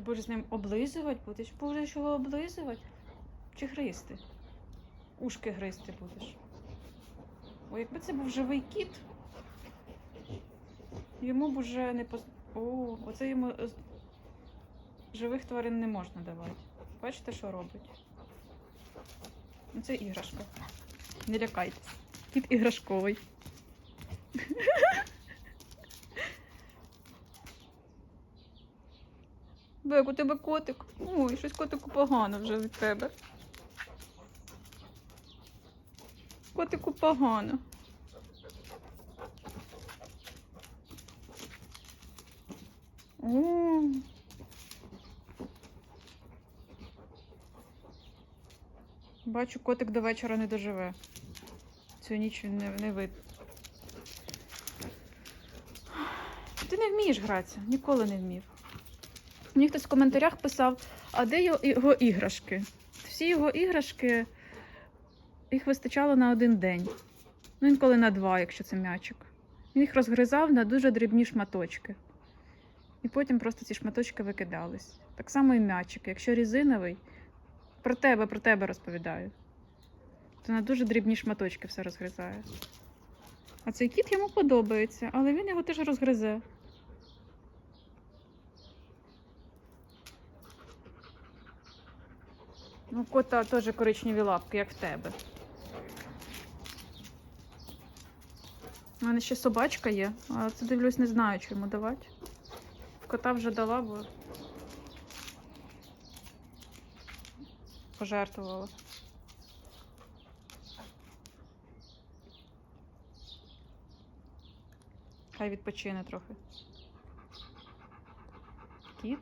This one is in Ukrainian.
Ти будеш з ним облизувати, будеш будеш його облизувати чи гризти? Ушки гризти будеш. О, якби це був живий кіт, йому б уже не поз... О, оце йому живих тварин не можна давати. Бачите, що робить? Це іграшка. Не лякайтесь. Кіт іграшковий. Бек, у тебе котик. Ой, щось котику погано вже від тебе. Котику погано. О. Бачу, котик до вечора не доживе. Цю ніч він не, не вид. Ти не вмієш гратися, ніколи не вмів. Мені хтось в коментарях писав, а де його, іграшки? Всі його іграшки, їх вистачало на один день. Ну, інколи на два, якщо це м'ячик. Він їх розгризав на дуже дрібні шматочки. І потім просто ці шматочки викидались. Так само і м'ячик. Якщо різиновий, про тебе, про тебе розповідаю. То на дуже дрібні шматочки все розгризає. А цей кіт йому подобається, але він його теж розгризе. Ну, кота теж коричневі лапки, як в тебе. У мене ще собачка є, а це дивлюсь, не знаю, чи йому давати. Кота вже дала, бо пожертвувала. Хай відпочине трохи. Кіт.